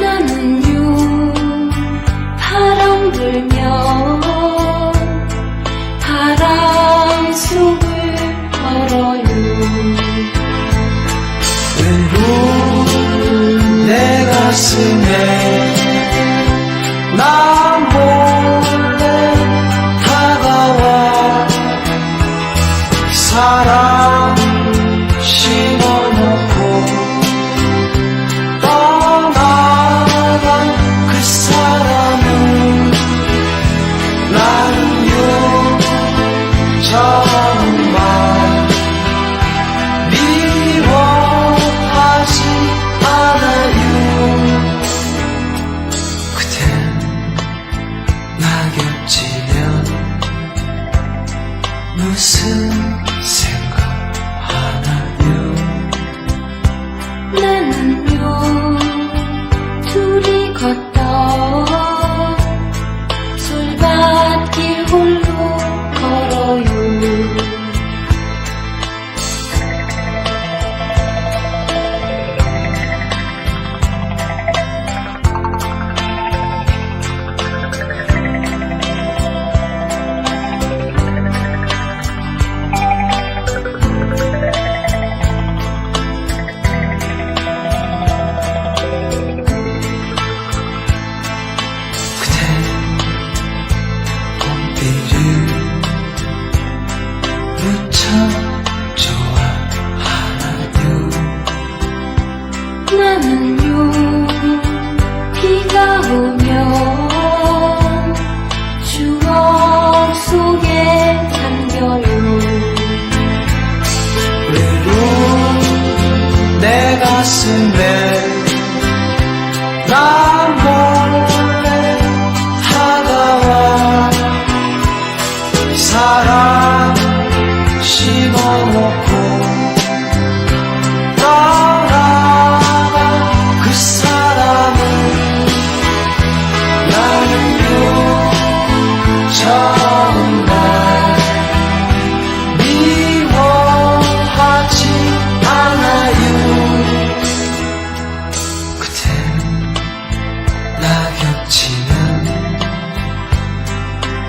나는 유. 바람 불면 바람 속을 걸어요. 내 가슴에 무슨 생각하나요? 나는요 둘이 걷 and bed.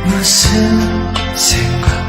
무슨 생각